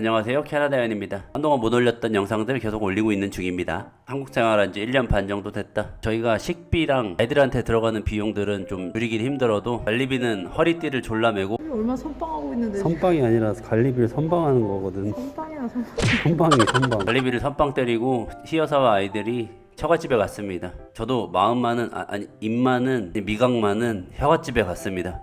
안녕하세요. 캐나다연입니다. 한동안 못 올렸던 영상들 계속 올리고 있는 중입니다. 한국 생활한 지 1년 반 정도 됐다. 저희가 식비랑 애들한테 들어가는 비용들은 좀 줄이긴 힘들어도 관리비는 허리띠를 졸라매고 얼마나 선빵하고 있는데 선빵이 아니라 관리비를 선빵하는 거거든. 선빵이나 선빵. 선빵이 선빵. 관리비를 선빵 때리고 희여사와 아이들이 처갓집에 갔습니다. 저도 마음만은 아, 아니 입만은 미각만은 혀갓집에 갔습니다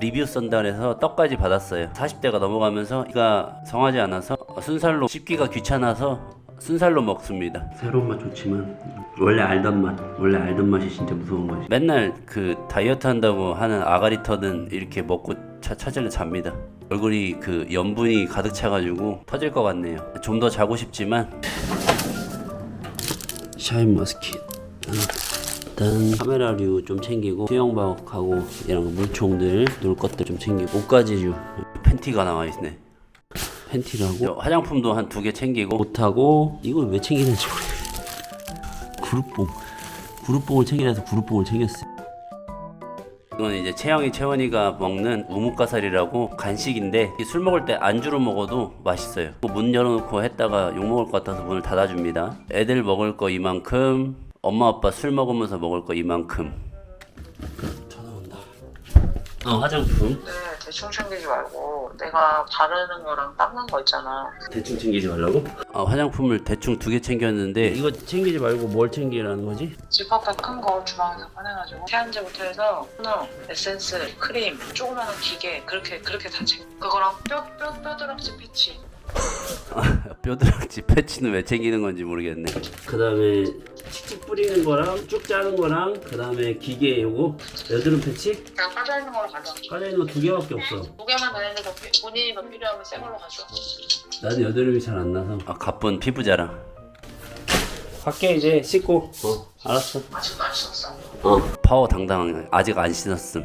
리뷰 썬달에서 떡까지 받았어요. 40대가 넘어가면서 이가 성하지 않아서 순살로 씹기가 귀찮아서 순살로 먹습니다. 새로운 맛 좋지만 원래 알던 맛 원래 알던 맛이 진짜 무서운 거지. 맨날 그 다이어트 한다고 하는 아가리터는 이렇게 먹고 차, 찾으려 잡니다. 얼굴이 그 염분이 가득 차가지고 터질 것 같네요. 좀 더 자고 싶지만 샤인 머스킷 일단 카메라류 좀 챙기고 수영복하고 이런 물총들 놀 것들 좀 챙기고 옷가지류. 팬티가 나와 있네. 팬티를 하고 화장품도 한 두 개 챙기고. 옷하고 이걸 왜 챙기는지 모르겠어 그룹봉. 그룹봉을 챙기라서 그룹봉을 챙겼어 이건 이제 채영이 채원이가 먹는 우뭇가살이라고 간식인데 이술 먹을 때 안주로 먹어도 맛있어요. 문 열어놓고 했다가 욕 먹을 것 같아서 문을 닫아줍니다. 애들 먹을 거 이만큼 엄마 아빠 술 먹으면서 먹을 거 이만큼 전화 온다 어 화장품 네, 대충 챙기지 말고 내가 바르는 거랑 닦는 거 있잖아. 대충 챙기지 말라고? 아 화장품을 대충 두 개 챙겼는데 이거 챙기지 말고 뭘 챙기라는 거지? 지퍼백 큰 거 주방에서 꺼내가지고 세안제부터 해서 토너, 에센스, 크림, 조그마한 기계 그렇게 그렇게 다 챙겨. 그거랑 뼈, 뼈, 뼈드락지 패치. 뼈드락지 패치는 왜 챙기는 건지 모르겠네. 그 다음에 칙칙 뿌리는 거랑 쭉 자른 거랑 그 다음에 기계 요거 여드름 패치 그냥 빠져있는 걸로 가져. 까져 있는 거 두 개밖에 없어. 두 개만 더 했는데 더 본인이 더 필요하면 새 걸로 가져. 나는 여드름이 잘 안 나서. 아 가쁜 피부 자랑. 갈게 이제 씻고. 어 알았어. 아직도 안 씻었어. 어 파워 당당하게 아직 안 씻었음.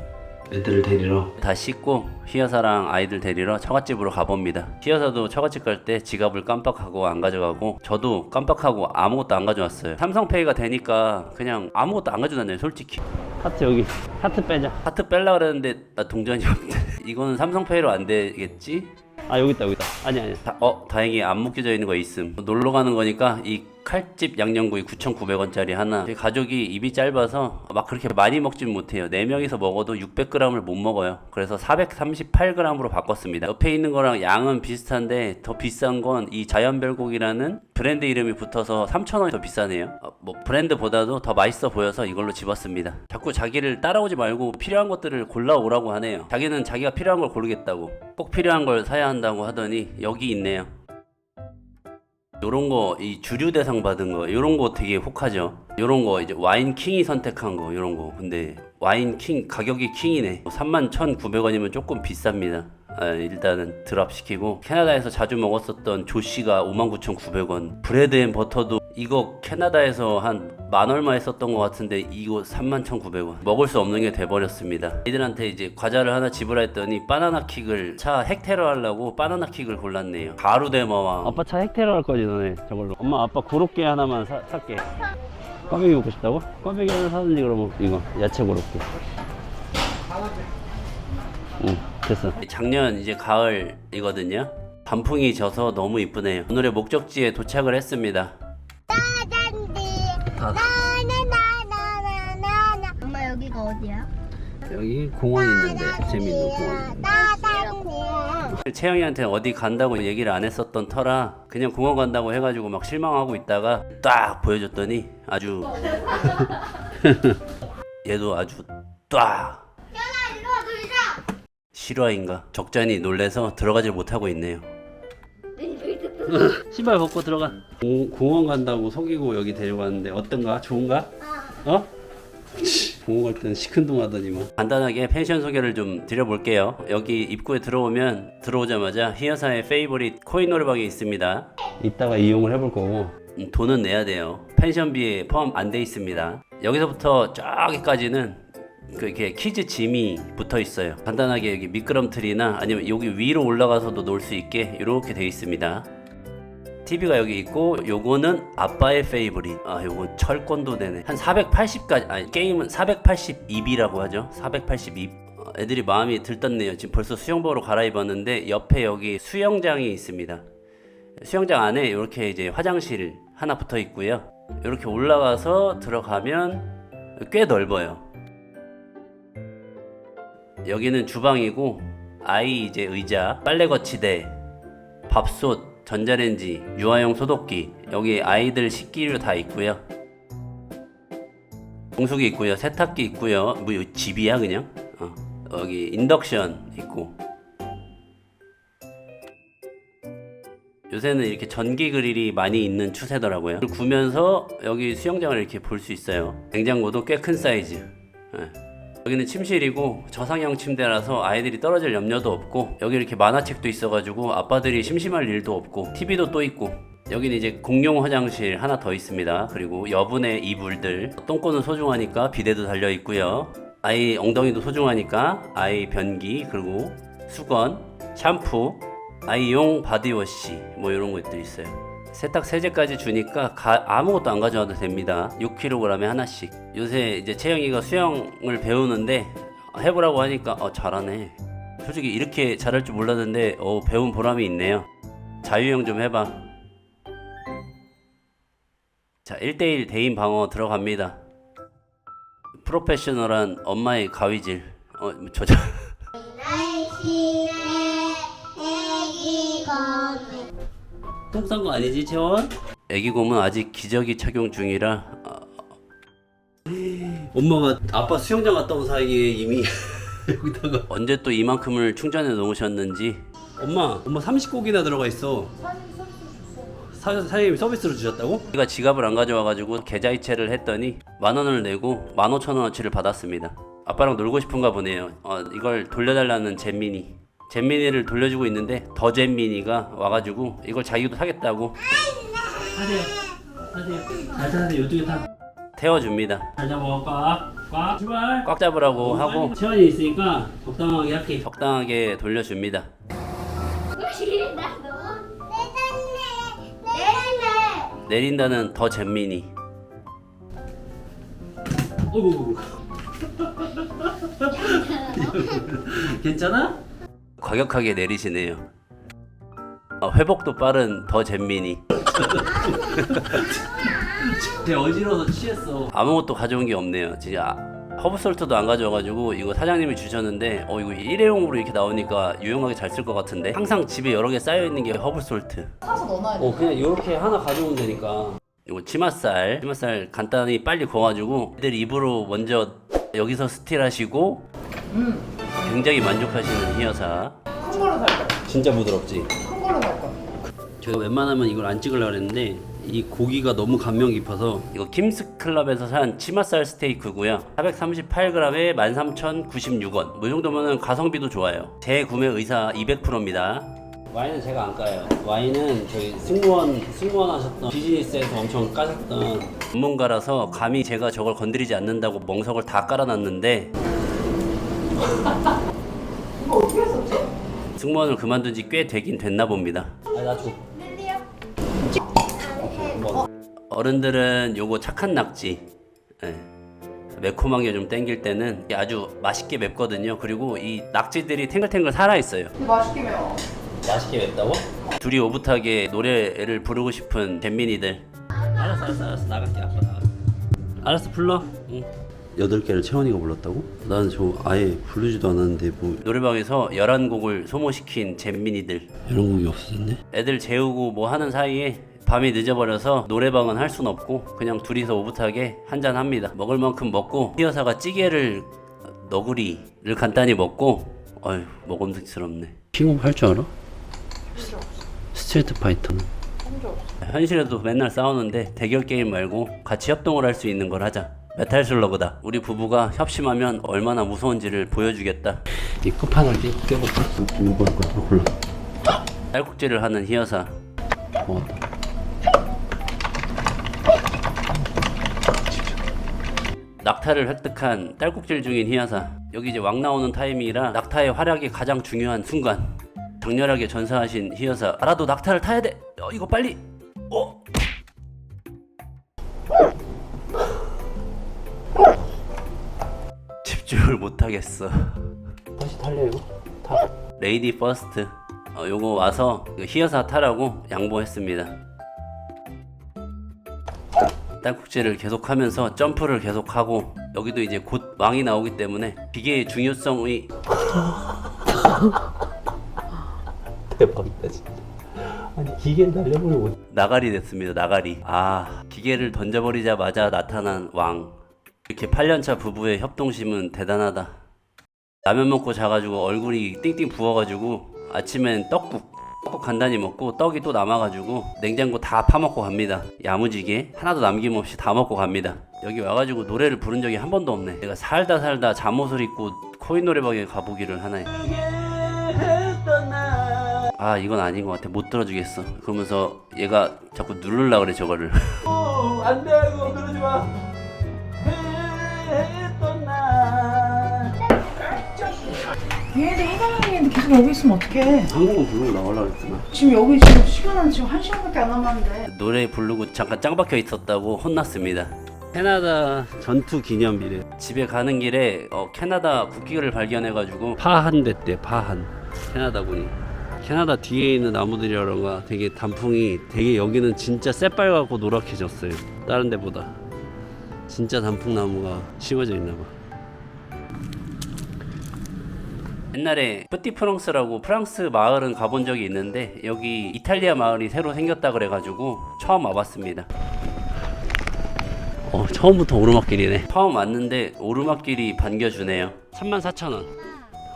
애들을 데리러 다 씻고 희여사랑 아이들 데리러 처갓집으로 가봅니다. 희여사도 처갓집 갈 때 지갑을 깜빡하고 안 가져가고 저도 깜빡하고 아무것도 안 가져왔어요. 삼성페이가 되니까 그냥 아무것도 안 가져다녀요 솔직히. 하트 여기 하트 빼자. 하트 뺄라 그랬는데 나 동전이 없대. 이거는 삼성페이로 안 되겠지? 아 여기 있다 여기 있다. 아니 아니. 다- 어 다행히 안 묶여져 있는 거 있음 놀러 가는 거니까 이 칼집 양념구이 9,900원짜리 하나. 저희 가족이 입이 짧아서 막 그렇게 많이 먹진 못해요. 4명이서 먹어도 600g을 못 먹어요. 그래서 438g으로 바꿨습니다. 옆에 있는 거랑 양은 비슷한데 더 비싼 건 이 자연별곡이라는 브랜드 이름이 붙어서 3,000원이 더 비싸네요. 어, 뭐 브랜드보다도 더 맛있어 보여서 이걸로 집었습니다. 자꾸 자기를 따라오지 말고 필요한 것들을 골라오라고 하네요. 자기는 자기가 필요한 걸 고르겠다고 꼭 필요한 걸 사야 한다고 하더니 여기 있네요 요런 거 이 주류 대상 받은 거 요런 거 되게 혹하죠? 요런 거 이제 와인 킹이 선택한 거 요런 거. 근데 와인 킹 가격이 킹이네. 31,900원이면 조금 비쌉니다. 아, 일단은 드랍 시키고. 캐나다에서 자주 먹었었던 조씨가 59,900원. 브레드 앤 버터도 이거 캐나다에서 한 만 얼마 했었던 것 같은데 이거 31,900원 먹을 수 없는 게 돼버렸습니다 애들한테 이제 과자를 하나 집으라 했더니 바나나 킥을 차 핵테러 하려고 바나나 킥을 골랐네요 가루데마와 아빠 차 핵테러 할 거지 너네 저걸로. 엄마 아빠 고로케 하나만 사, 살게. 꽈배기 먹고 싶다고? 꽈배기 하나 사든지 그러면 이거 야채 고로케. 응 됐어. 작년 이제 가을이거든요. 단풍이 져서 너무 이쁘네요. 오늘의 목적지에 도착을 했습니다. 다- 여기 공원 있는데 재밌는 공원. 채영이한테 어디 간다고 얘기를 안 했었던 터라 그냥 공원 간다고 해가지고 막 실망하고 있다가 딱 보여줬더니 아주 얘도 아주 딱 실화인가 적잖이 놀래서 들어가질 못하고 있네요. 신발 벗고 들어가. 공, 공원 간다고 속이고 여기 데려갔는데 어떤가? 좋은가? 어? 갈 때는 시큰둥하더니만. 간단하게 펜션 소개를 좀 드려볼게요. 여기 입구에 들어오면 들어오자마자 희여사의 페이보릿 코인 노래방이 있습니다. 이따가 이용을 해볼 거고. 음, 돈은 내야 돼요. 펜션비에 포함 안 돼 있습니다. 여기서부터 저기까지는 그 이렇게 키즈 짐이 붙어 있어요. 간단하게 여기 미끄럼틀이나 아니면 여기 위로 올라가서도 놀 수 있게 이렇게 돼 있습니다. TV가 여기 있고 요거는 아빠의 페이보릿. 아 요거 철권도 되네. 한 480까지 아니 게임은 482B라고 하죠. 482. 어, 애들이 마음이 들떴네요. 지금 벌써 수영복으로 갈아입었는데 옆에 여기 수영장이 있습니다. 수영장 안에 이렇게 이제 화장실 하나 붙어 있고요. 이렇게 올라가서 들어가면 꽤 넓어요. 여기는 주방이고 아이 이제 의자, 빨래 거치대, 밥솥, 전자레인지, 유아용 소독기, 여기 아이들 식기류 다 있고요. 공수기 있고요, 세탁기 있고요. 뭐 집이야 그냥? 어. 여기 인덕션 있고. 요새는 이렇게 전기 그릴이 많이 있는 추세더라고요. 구면서 여기 수영장을 이렇게 볼 수 있어요. 냉장고도 꽤 큰 사이즈. 예. 여기는 침실이고 저상형 침대라서 아이들이 떨어질 염려도 없고 여기 이렇게 만화책도 있어가지고 아빠들이 심심할 일도 없고 TV도 또 있고 여기는 이제 공용 화장실 하나 더 있습니다. 그리고 여분의 이불들 똥꼬는 소중하니까 비데도 달려 있고요. 아이 엉덩이도 소중하니까 아이 변기 그리고 수건 샴푸 아이용 바디워시 뭐 이런 것들 있어요. 세탁 세제까지 주니까 가- 아무것도 안 가져와도 됩니다. 6kg에 하나씩. 요새 이제 채영이가 수영을 배우는데 해보라고 하니까 어 잘하네. 솔직히 이렇게 잘할 줄 몰랐는데 어 배운 보람이 있네요. 자유형 좀 해봐. 자 1대1 대인 방어 들어갑니다. 프로페셔널한 엄마의 가위질. 어 저자. 거미 똥싼 거 아니지 채원? 애기곰은 아직 기저귀 착용 중이라 아, 엄마가 아빠 수영장 갔다 온 사이에 이미 여기다가 언제 또 이만큼을 충전해 놓으셨는지. 엄마 엄마 30곡이나 들어가 있어. 사, 사장님이 서비스로 주셨다고? 제가 지갑을 안 가져와가지고 계좌이체를 했더니 만 원을 내고 만 오천 원어치를 받았습니다. 아빠랑 놀고 싶은가 보네요. 어, 이걸 돌려달라는 잼민이 잼민이를 돌려주고 있는데 더 잼민이가 와가지고 이걸 자기도 사겠다고 하세요 하세요 잘 타세요 이쪽에 타 태워줍니다. 잘 잡아 꽉 꽉 출발. 꽉 잡으라고 하고 채원이 있으니까 적당하게 할게. 적당하게 돌려줍니다. 내린다는 더 잼민이. 어이구. 괜찮아? 과격하게 내리시네요. 어, 회복도 빠른 더 잼민이. 제 어지러워서 취했어. 아무것도 가져온 게 없네요. 진짜 허브솔트도 안 가져와가지고 이거 사장님이 주셨는데 어 이거 일회용으로 이렇게 나오니까 유용하게 잘 쓸 것 같은데? 항상 집에 여러 개 쌓여 있는 게 허브솔트. 사서 넣어놔야 돼. 어 그냥 이렇게 하나 가져오면 되니까. 이거 치맛살. 치맛살 간단히 빨리 구워가지고 애들 입으로 먼저 여기서 스틸하시고 음, 굉장히 만족하시는 이 여사. 큰 걸로 살 거야. 진짜 부드럽지? 큰 걸로 살 거야. 제가 웬만하면 이걸 안 찍으려고 했는데 이 고기가 너무 감명 깊어서 이거 킴스 클럽에서 산 치맛살 스테이크고요. 438g에 13,096원. 뭐이 정도면 가성비도 좋아요. 제 구매 의사 200%입니다. 와인은 제가 안 까요. 와인은 저희 승무원 승무원 하셨던 비즈니스에서 엄청 까셨던 전문가라서 감히 제가 저걸 건드리지 않는다고 멍석을 다 깔아놨는데 이거 어떻게 했었지? 승무원을 그만둔 지 꽤 되긴 됐나 봅니다 아 나 줘. 뭐, 어른들은 요거 착한 낙지 예. 매콤한 게 좀 땡길 때는 이게 아주 맛있게 맵거든요 그리고 이 낙지들이 탱글탱글 살아있어요 근데 맛있게 매워. 맛있게 맵다고? 둘이 오붓하게 노래를 부르고 싶은 잼민이들 알았어 알았어 알았어 나갈게 아빠 알았어 불러 응. 여덟 개를 채원이가 불렀다고? 나는 저 아예 부르지도 않았는데 뭐 노래방에서 11곡을 소모시킨 잼민이들. 이런 곡이 없었네? 애들 재우고 뭐 하는 사이에 밤이 늦어버려서 노래방은 할 순 없고 그냥 둘이서 오붓하게 한잔 합니다. 먹을 만큼 먹고 희 여사가 찌개를 너구리를 간단히 먹고 어휴 먹음직스럽네. 킹업 할 줄 알아? 스트리트 파이터는? 현실에도 맨날 싸우는데 대결 게임 말고 같이 협동을 할 수 있는 걸 하자 메탈 슬러그다. 우리 부부가 협심하면 얼마나 무서운지를 보여주겠다. 이 끝판을? 누구 할 거야? 골라. 딸꾹질을 하는 희여사. 고맙다 낙타를 획득한 딸꾹질 중인 희야사. 여기 이제 왕 나오는 타이밍이라 낙타의 활약이 가장 중요한 순간. 장렬하게 전사하신 희여사. 알아도 낙타를 타야 돼. 어, 이거 빨리. 어 집중을 못하겠어 다시 탈래요 타 레이디 퍼스트 어, 요거 와서 그 히어사 타라고 양보했습니다. 딸꾹질을 계속하면서 점프를 계속하고 여기도 이제 곧 왕이 나오기 때문에 기계의 중요성이 대박이다 진짜. 아니 기계를 날려버리고 나가리 됐습니다. 나가리. 아 기계를 던져버리자마자 나타난 왕. 이렇게 8년차 부부의 협동심은 대단하다. 라면 먹고 자가지고 얼굴이 띵띵 부어가지고 아침엔 떡국. 떡국 간단히 먹고 떡이 또 남아가지고 냉장고 다 파먹고 갑니다. 야무지게 하나도 남김없이 다 먹고 갑니다. 여기 와가지고 노래를 부른 적이 한 번도 없네. 내가 살다 살다 잠옷을 입고 코인 노래방에 가보기를 하나요. 아 이건 아닌 것 같아 못 들어주겠어 그러면서 얘가 자꾸 누르려 그래 저거를 안돼 이거 누르지 마. 얘네들 해당하는데 계속 여기 있으면 어떡해. 한국어 부르고 나오려고 했잖아. 지금 여기 지금 시간은 지금 한 시간밖에 안 남았는데. 노래 부르고 잠깐 짱 박혀 있었다고 혼났습니다 캐나다 전투 기념비래. 집에 가는 길에 어, 캐나다 국기를 발견해가지고 파한 됐대 파한. 캐나다군이. 캐나다 뒤에 있는 나무들이라던가 되게 단풍이 되게 여기는 진짜 새빨갛고 노랗게 졌어요. 다른 데보다. 진짜 단풍나무가 심어져 있나 봐. 옛날에 뿌띠프랑스라고 프랑스 마을은 가본 적이 있는데 여기 이탈리아 마을이 새로 생겼다 그래가지고 처음 와봤습니다 어 처음부터 오르막길이네. 처음 왔는데 오르막길이 반겨주네요 34,000원.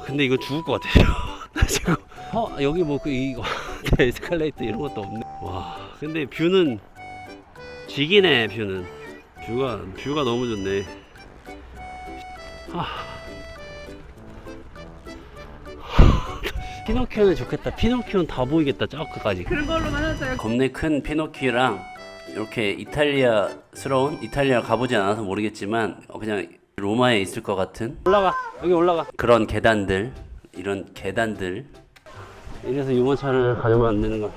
근데 이거 죽을 것 같아요. 나 지금 어 여기 뭐 그 이거 에스컬레이터 이런 것도 없네. 와 근데 뷰는 쥐기네 뷰는 뷰가 뷰가 너무 좋네. 아. 피노키오는 좋겠다. 피노키오는 다 보이겠다. 저 끝까지. 겁내 큰 피노키랑 이렇게 이탈리아스러운 이탈리아 가보지 않아서 모르겠지만 어, 그냥 로마에 있을 것 같은 올라가 여기 올라가. 그런 계단들 이런 계단들 이래서 유모차를 가져가면 안 되는 거야.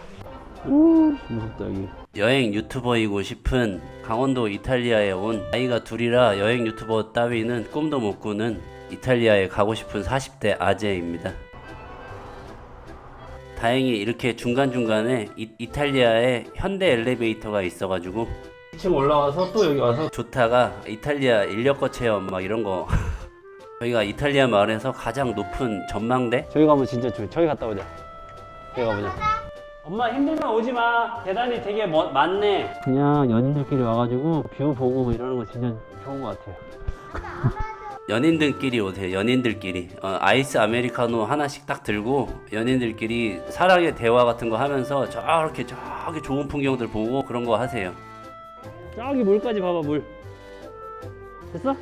우 무섭다 여기. 여행 유튜버이고 싶은 강원도 이탈리아에 온 아이가 둘이라 여행 유튜버 따위는 꿈도 못 꾸는 이탈리아에 가고 싶은 40대 아재입니다. 다행히 이렇게 중간중간에 이, 이탈리아에 현대 엘리베이터가 있어가지고 2층 올라와서 또 여기 와서 좋다가 이탈리아 인력거 체험 막 이런 거 저희가 이탈리아 마을에서 가장 높은 전망대 저기 가면 진짜 좋. 저기 갔다 오자. 저기 가보자. 엄마 힘들면 오지 마. 계단이 되게 멀, 많네. 그냥 연인들끼리 와가지고 뷰 보고 뭐 이러는 거 진짜 좋은 것 같아요. 연인들끼리 오세요. 연인들끼리. 어, 아이스 아메리카노 하나씩 딱 들고 연인들끼리 사랑의 대화 같은 거 하면서 저렇게 저기 좋은 풍경들 보고 그런 거 하세요. 저기 물까지 봐봐 물. 됐어?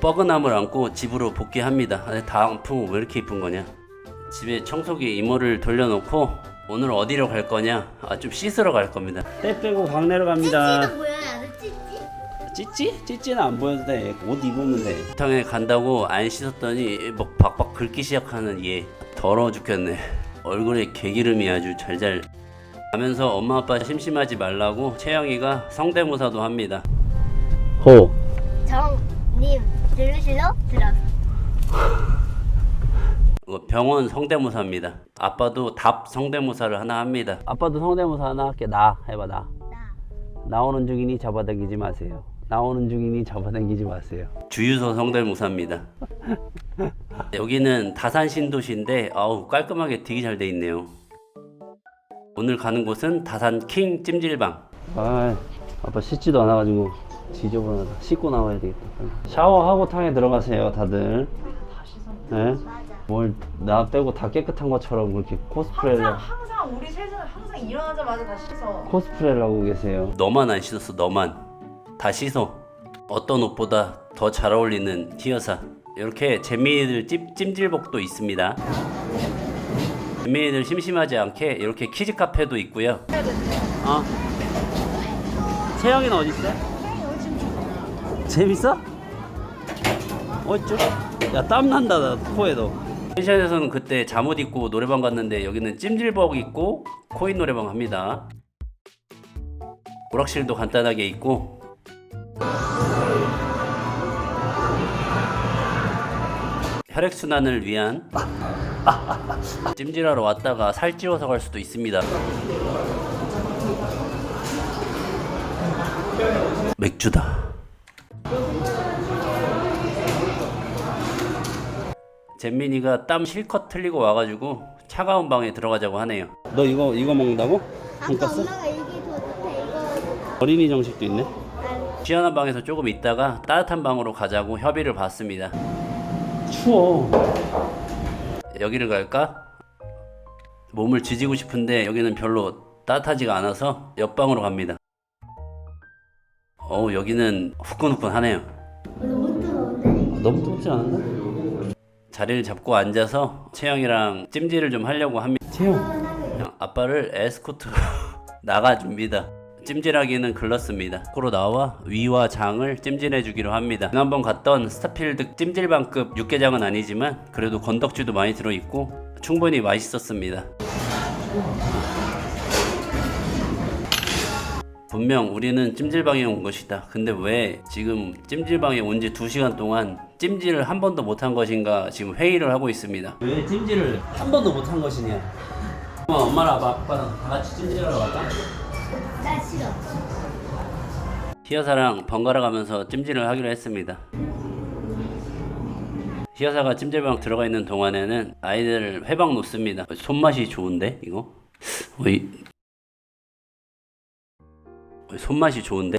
뻐근함을 안고 집으로 복귀합니다. 아, 다음 풍 왜 이렇게 이쁜 거냐? 집에 청소기 이모를 돌려놓고 오늘 어디로 갈 거냐? 아, 좀 씻으러 갈 겁니다. 때 빼고 광내로 갑니다. 돼 찌찌 찌찌? 찌찌는 안 보여도 돼. 옷 입으면 돼. 부탕에 간다고 안 씻었더니 뭐 박박 긁기 시작하는 얘 더러워 죽겠네 얼굴에 개기름이 아주 잘잘 가면서 엄마 아빠 심심하지 말라고 채영이가 성대모사도 합니다 호. 정님 들으실러 들었어 이거 병원 성대모사입니다 아빠도 답 성대모사를 하나 합니다 아빠도 성대모사 하나 할게. 나 해봐 나. 나 나오는 중이니 잡아당기지 마세요. 나오는 중이니 잡아당기지 마세요. 주유소 성대모사입니다 여기는 다산 신도시인데 아우 깔끔하게 되게 잘 돼 있네요 오늘 가는 곳은 다산 킹 찜질방 아, 아빠 씻지도 않아가지고 지저분하다. 씻고 나와야 되겠다. 샤워하고 탕에 들어가세요, 다들. 네? 뭘나 빼고 다 깨끗한 것처럼 그렇게 코스프레를 항상 우리 셋은 항상 일어나자마자 다 씻어. 코스프레를 하고 계세요. 너만 안 씻었어 너만 다 씻어 어떤 옷보다 더 잘 어울리는 히어사 이렇게 재미있는 찜, 찜질복도 있습니다 재미있는 심심하지 않게 이렇게 키즈 카페도 있고요 어? 채영이는 어디 있어? 재밌어? 어쭈? 야 땀 난다 나 코에도. 펜션에서는 그때 잠옷 입고 노래방 갔는데 여기는 찜질복 입고 코인 노래방 합니다 오락실도 간단하게 있고 혈액순환을 위한 찜질하러 왔다가 살 찌워서 갈 수도 있습니다. 맥주다. 잼민이가 땀 실컷 틀리고 와가지고 차가운 방에 들어가자고 하네요. 너 이거 이거 먹는다고? 아까 돈까스? 엄마가 이게 더 좋대 이거 어린이 정식도 있네. 시원한 방에서 조금 있다가 따뜻한 방으로 가자고 협의를 받습니다. 추워. 여기를 갈까? 몸을 지지고 싶은데 여기는 별로 따뜻하지가 않아서 옆방으로 갑니다. 어우 여기는 후끈후끈하네요. 너무 뜨거운데? 너무 뜨겁지 않은데? 자리를 잡고 앉아서 채영이랑 찜질을 좀 하려고 합니다. 채영. 아빠를 에스코트로 나가줍니다. 찜질하기는 글렀습니다. 코로 나와 위와 장을 찜질해 주기로 합니다. 지난번 갔던 스타필드 찜질방급 육개장은 아니지만 그래도 건덕지도 많이 들어있고 충분히 맛있었습니다. 분명 우리는 찜질방에 온 것이다. 근데 왜 지금 찜질방에 온 지 2시간 동안 찜질을 한 번도 못한 것인가 지금 회의를 하고 있습니다. 왜 찜질을 한 번도 못한 것이냐? 엄마, 엄마랑 아빠, 아빠랑 다 같이 찜질하러 갈까? 희여사랑 번갈아 가면서 찜질을 하기로 했습니다. 희여사가 찜질방 들어가 있는 동안에는 아이들을 회방 놓습니다. 손맛이 좋은데 이거? 어이 어이, 손맛이 좋은데?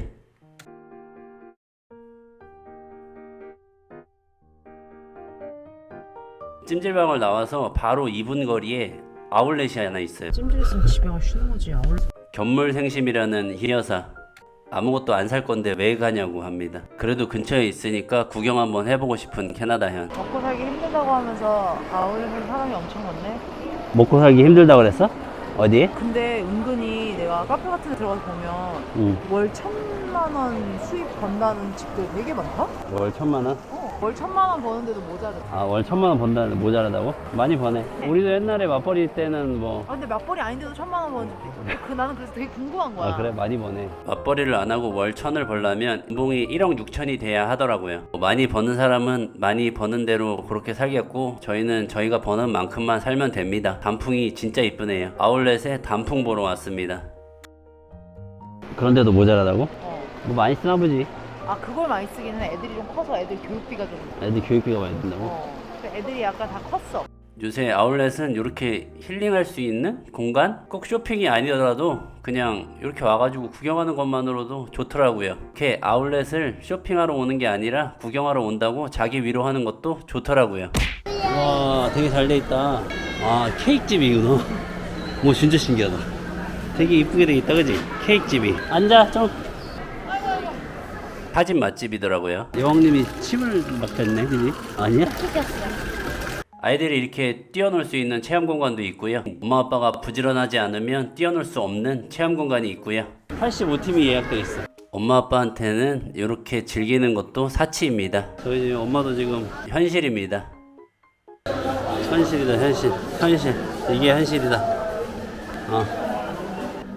찜질방을 나와서 바로 2분 거리에 아울렛이 하나 있어요. 찜질 있으면 집에 가 쉬는 거지. 아울. 견물생심이라는 희여사 아무것도 안 살 건데 왜 가냐고 합니다. 그래도 근처에 있으니까 구경 한번 해보고 싶은 캐나다현. 먹고 살기 힘들다고 하면서 아울렛에 사람이 엄청 많네. 먹고 살기 힘들다 그랬어? 어디? 근데 은근히 내가 카페 같은 데 들어가서 보면 응. 월 천만 원 수입 번다는 집들 되게 많다? 월 천만 원? 어, 월 천만 원 버는데도 모자르다. 아, 월 천만 원 번다는데 모자라다고? 많이 버네. 우리도 옛날에 맞벌이 때는 뭐. 아 근데 맞벌이 아닌데도 천만 원 버는 집도 있어. 그 나는 그래서 되게 궁금한 거야. 아, 그래? 많이 버네. 맞벌이를 안 하고 월 천을 벌려면 연봉이 1억 6천이 돼야 하더라고요. 뭐 많이 버는 사람은 많이 버는 대로 그렇게 살겠고 저희는 저희가 버는 만큼만 살면 됩니다. 단풍이 진짜 이쁘네요. 아울렛에 단풍 보러 왔습니다. 그런데도 모자라다고? 어. 뭐 많이 쓰나 보지. 아 그걸 많이 쓰기는 애들이 좀 커서 애들 교육비가 좀. 애들 교육비가 많이 든다고? 어. 애들이 약간 다 컸어. 요새 아울렛은 이렇게 힐링할 수 있는 공간? 꼭 쇼핑이 아니더라도 그냥 이렇게 와가지고 구경하는 것만으로도 좋더라고요. 이렇게 아울렛을 쇼핑하러 오는 게 아니라 구경하러 온다고 자기 위로하는 것도 좋더라고요. 와, 되게 잘 돼 있다. 아, 케이크집이구나. 뭐 진짜 신기하다. 되게 이쁘게 돼 있다, 그지? 케이크집이. 앉아, 좀. 사진 맛집이더라고요. 여왕님이 침을 맡겼네, 그지? 아니야? 아이들이 이렇게 뛰어놀 수 있는 체험 공간도 있고요. 엄마 아빠가 부지런하지 않으면 뛰어놀 수 없는 체험 공간이 있고요. 85팀이 예약돼 있어. 엄마 아빠한테는 이렇게 즐기는 것도 사치입니다. 저희 지금 엄마도 지금 현실입니다. 현실이다, 현실. 현실. 이게 현실이다. 어.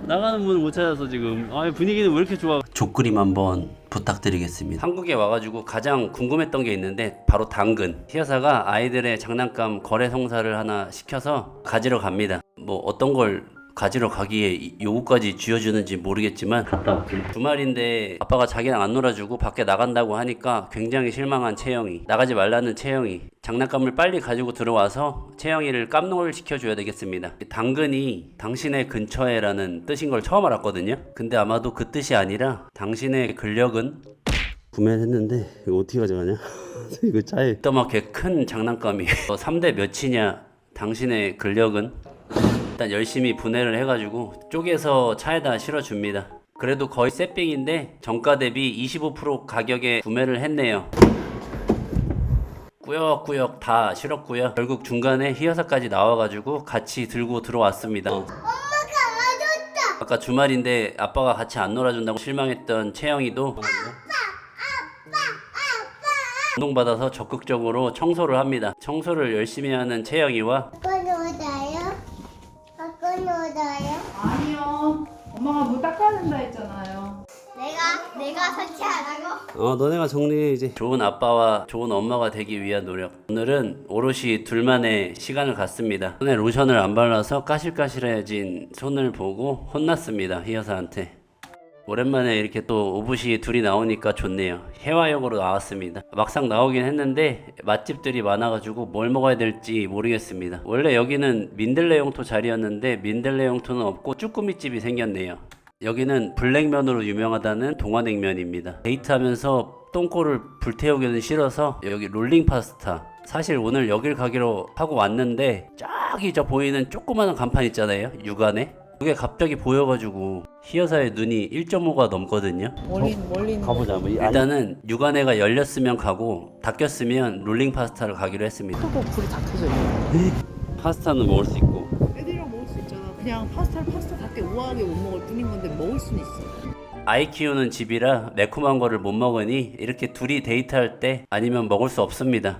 나가는 문을 못 찾아서 지금. 아, 분위기는 왜 이렇게 좋아? 족그림 한번 부탁드리겠습니다. 한국에 와가지고 가장 궁금했던 게 있는데 바로 당근. 희여사가 아이들의 장난감 거래 성사를 하나 시켜서 가지러 갑니다. 뭐 어떤 걸 가지러 가기에 이- 요구까지 쥐어주는지 모르겠지만 갔다 올게. 주말인데 아빠가 자기랑 안 놀아주고 밖에 나간다고 하니까 굉장히 실망한 채영이 나가지 말라는 채영이 장난감을 빨리 가지고 들어와서 채영이를 깜놀을 시켜줘야 되겠습니다 당근이 당신의 근처에 라는 뜻인 걸 처음 알았거든요 근데 아마도 그 뜻이 아니라 당신의 근력은 구매를 했는데, 이거 어떻게 가져가냐? 이거 차에. 이따맣게 큰 장난감이 3대 몇이냐 당신의 근력은 일단 열심히 분해를 해가지고 쪼개서 차에다 실어줍니다. 그래도 거의 세빙인데 정가 대비 25% 가격에 구매를 했네요. 꾸역꾸역 다 실었고요. 결국 중간에 희여사까지 나와가지고 같이 들고 들어왔습니다. 아까 주말인데 아빠가 같이 안 놀아준다고 실망했던 채영이도 감동받아서 적극적으로 청소를 합니다. 청소를 열심히 하는 채영이와 아빠 놀아요? 아빠 놀아요? 아니요. 엄마가 물 닦아야 된다 했잖아요. 내가 내가 설치하라고? 어 너네가 정리해 이제 좋은 아빠와 좋은 엄마가 되기 위한 노력. 오늘은 오롯이 둘만의 시간을 갖습니다. 손에 로션을 안 발라서 까실까실해진 손을 보고 혼났습니다. 희여사한테. 오랜만에 이렇게 또 오붓이 둘이 나오니까 좋네요. 해화역으로 나왔습니다. 막상 나오긴 했는데 맛집들이 많아가지고 뭘 먹어야 될지 모르겠습니다. 원래 여기는 민들레 영토 자리였는데 민들레 영토는 없고 쭈꾸미집이 생겼네요. 여기는 블랙면으로 유명하다는 동화냉면입니다. 데이트하면서 똥꼬를 불태우기는 싫어서 여기 롤링 파스타. 사실 오늘 여길 가기로 하고 왔는데 저기 저 보이는 조그마한 간판 있잖아요. 육안에. 그게 갑자기 보여가지고 희여사의 눈이 1.5가 넘거든요. 멀리 멀리 가보자 뭐 이- 일단은 육안에가 열렸으면 가고 닫혔으면 롤링 파스타를 가기로 했습니다. 또 불이 다 켜져 있어. 파스타는 먹을 수 있고 애들이랑 먹을 수 있잖아. 그냥 파스타를 파스타답게 우아하게 못 먹을 뿐인 건데 먹을 수는 있어. 아이 키우는 집이라 매콤한 거를 못 먹으니 이렇게 둘이 데이트할 때 아니면 먹을 수 없습니다.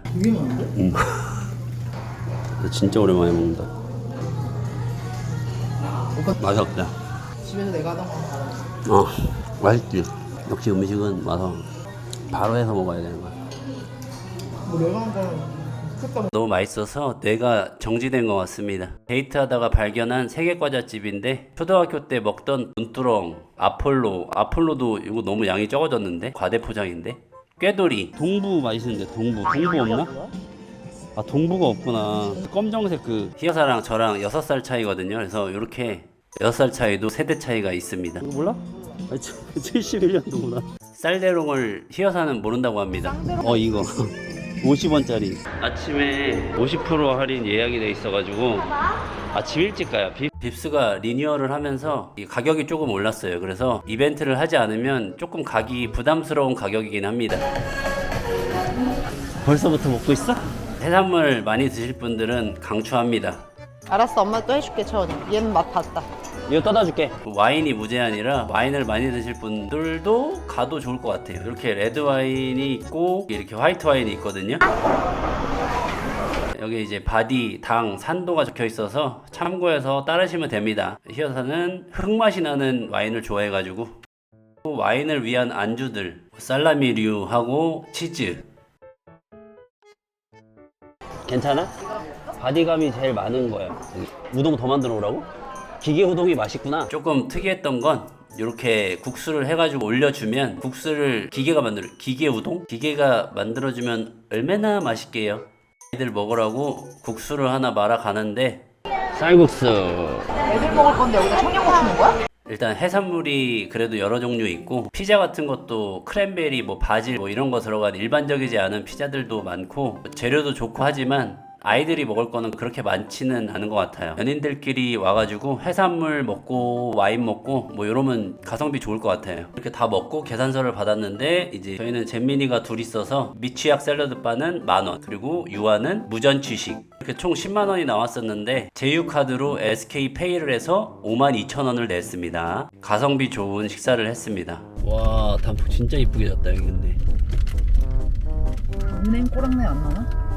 나 진짜 오랜만에 먹는다 오빠 맛이 없다 집에서 내가 하던 건 알아. 어 맛있지 역시 음식은 와서 바로 해서 먹어야 되는 거야 뭐 내가 한 거는 그때 너무 맛있어서 뇌가 정지된 것 같습니다. 데이트하다가 발견한 세계과자집인데 초등학교 때 먹던 눈두렁, 아폴로, 아폴로도 이거 너무 양이 적어졌는데 과대포장인데 꾀돌이 동부 맛있는데 동부 동부 없나? 아 동부가 없구나 검정색 그 희여사랑 저랑 6살 차이거든요. 그래서 이렇게 6살 차이도 세대 차이가 있습니다. 이거 몰라? 아, 71년도구나 쌀대롱을 희여사는 모른다고 합니다. 어 이거 50원짜리 아침에 50% 할인 예약이 돼 있어가지고 아침 일찍 가요 비... 빕스가 리뉴얼을 하면서 이 가격이 조금 올랐어요. 그래서 이벤트를 하지 않으면 조금 가기 부담스러운 가격이긴 합니다. 벌써부터 먹고 있어? 해산물 많이 드실 분들은 강추합니다. 알았어, 엄마 또 해줄게 천원이. 얘는 맛 봤다. 이거 떠다 줄게 와인이 무제한이라 와인을 많이 드실 분들도 가도 좋을 것 같아요. 이렇게 레드 와인이 있고 이렇게 화이트 와인이 있거든요. 여기 이제 바디, 당, 산도가 적혀 있어서 참고해서 따르시면 됩니다. 희여사는 흙맛이 나는 와인을 좋아해가지고 와인을 위한 안주들 살라미류하고 치즈 괜찮아? 바디감이 제일 많은 거야 우동 더 만들어 오라고? 기계 우동이 맛있구나 조금 특이했던 건 이렇게 국수를 해가지고 올려주면 국수를 기계가 만들어 기계 우동? 기계가 만들어주면 얼마나 맛있게요 애들 먹으라고 국수를 하나 말아 가는데 쌀국수 애들 먹을 건데 여기다 청양고추 넣은 거야? 일단 해산물이 그래도 여러 종류 있고 피자 같은 것도 크랜베리 뭐 바질 뭐 이런 거 들어간 일반적이지 않은 피자들도 많고 재료도 좋고 하지만 아이들이 먹을 거는 그렇게 많지는 않은 것 같아요. 연인들끼리 와가지고 해산물 먹고 와인 먹고 뭐 이러면 가성비 좋을 것 같아요. 이렇게 다 먹고 계산서를 받았는데 이제 저희는 잼민이가 둘 있어서 미취학 샐러드 바는 만 원, 그리고 유아는 무전 취식 이렇게 총 10만 원이 나왔었는데 제휴 카드로 SK 페이를 해서 5만 2천 원을 냈습니다. 가성비 좋은 식사를 했습니다. 와 단풍 진짜 이쁘게 졌다 여기 근데 은행 꼬랑내 안 나나?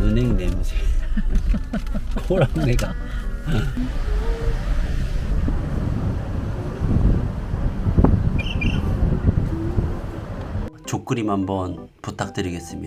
은행 냄새 코랑내가. 족그림 한번 부탁드리겠습니다.